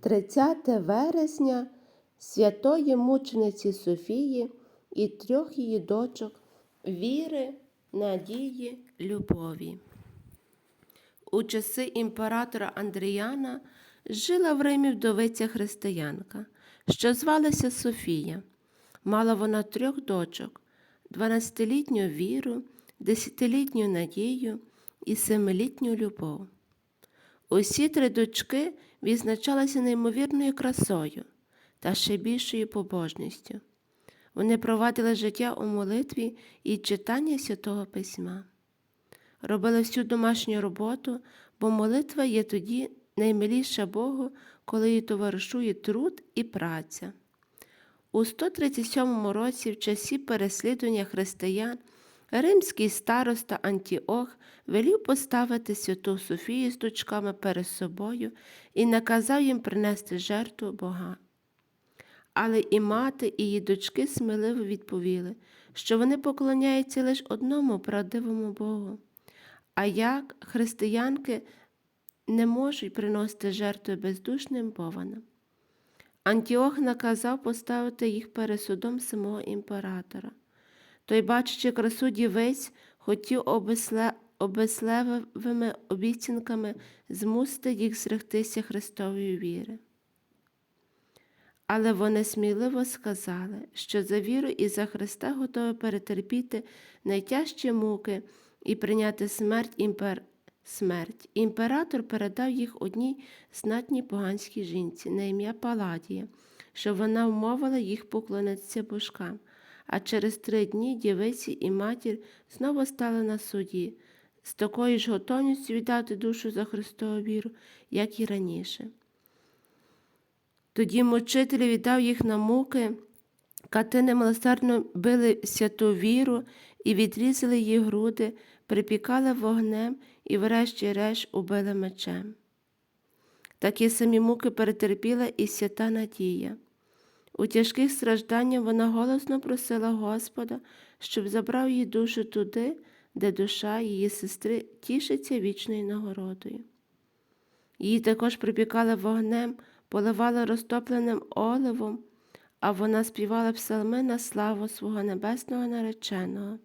30 вересня святої мучениці Софії і трьох її дочок віри, надії, любові. У часи імператора Андріяна жила в Римі вдовиця християнка, що звалася Софія. Мала вона трьох дочок: 12-літню віру, 10-літню надію і 7-літню любов. Усі три дочки відзначалися неймовірною красою та ще більшою побожністю. Вони провадили життя у молитві і читанні святого письма. Робили всю домашню роботу, бо молитва є тоді наймиліша Богу, коли їй товаришує труд і праця. У 137 році, в часі переслідування християн, римський староста Антіох велів поставити святу Софію з дочками перед собою і наказав їм принести жертву Бога. Але і мати, і її дочки сміливо відповіли, що вони поклоняються лише одному правдивому Богу. А як християнки не можуть приносити жертви бездушним бованам. Антіох наказав поставити їх перед судом самого імператора. Той, бачачи красу дівець, хотів обесле... обеслевими обіцянками змусити їх зректися Христової віри. Але вони сміливо сказали, що за віру і за Христа готові перетерпіти найтяжчі муки і прийняти смерть імпер... смерть. Імператор передав їх одній знатній поганській жінці на ім'я Паладія, щоб вона вмовила їх поклонитися божкам. А через три дні дівиці і матір знову стали на суді, з такою ж готовністю віддати душу за Христову віру, як і раніше. Тоді мучитель віддав їх на муки, катини милосердно били святу віру і відрізали її груди, припікали вогнем і, врешті-решт, убили мечем. Такі самі муки перетерпіла і свята Надія. У тяжких стражданнях вона голосно просила Господа, щоб забрав її душу туди, де душа її сестри тішиться вічною нагородою. Її також припікали вогнем, поливали розтопленим оливом, а вона співала псалми на славу свого небесного нареченого.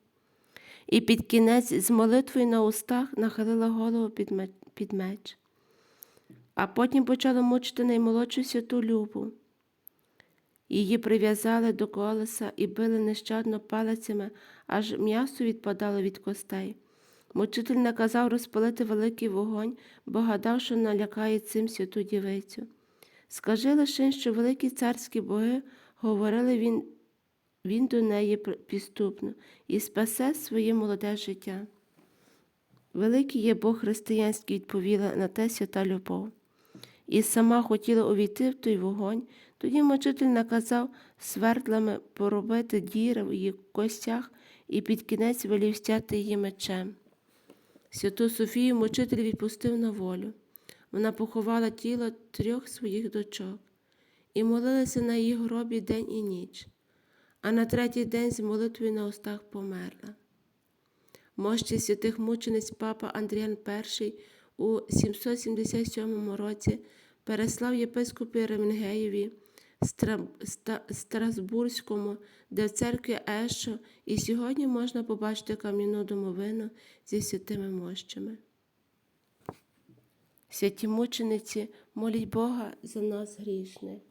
І під кінець з молитвою на устах нахилила голову під меч. А потім почала мучити наймолодшу святу любу. Її прив'язали до колеса і били нещадно палицями, аж м'ясо відпадало від костей. Мучитель наказав розпалити великий вогонь, бо гадав, що налякає цим святу дівицю. Скажи лише, що великі царські боги говорили він, він до неї підступно і спасе своє молоде життя. Великий є Бог християнський, відповіла на те свята любов. І сама хотіла увійти в той вогонь, тоді мучитель наказав свердлами поробити діри в її костях і під кінець велів стяти її мечем. Святу Софію мучитель відпустив на волю. Вона поховала тіло трьох своїх дочок і молилася на її гробі день і ніч, а на третій день з молитвою на устах померла. Мощі святих мучениць папа Андріан І у 777 році переслав єпископі Ремінгеєві Страсбурзькому, де в церкві Ешо, і сьогодні можна побачити кам'яну домовину зі святими мощами. Святі мучениці, моліть Бога за нас грішних.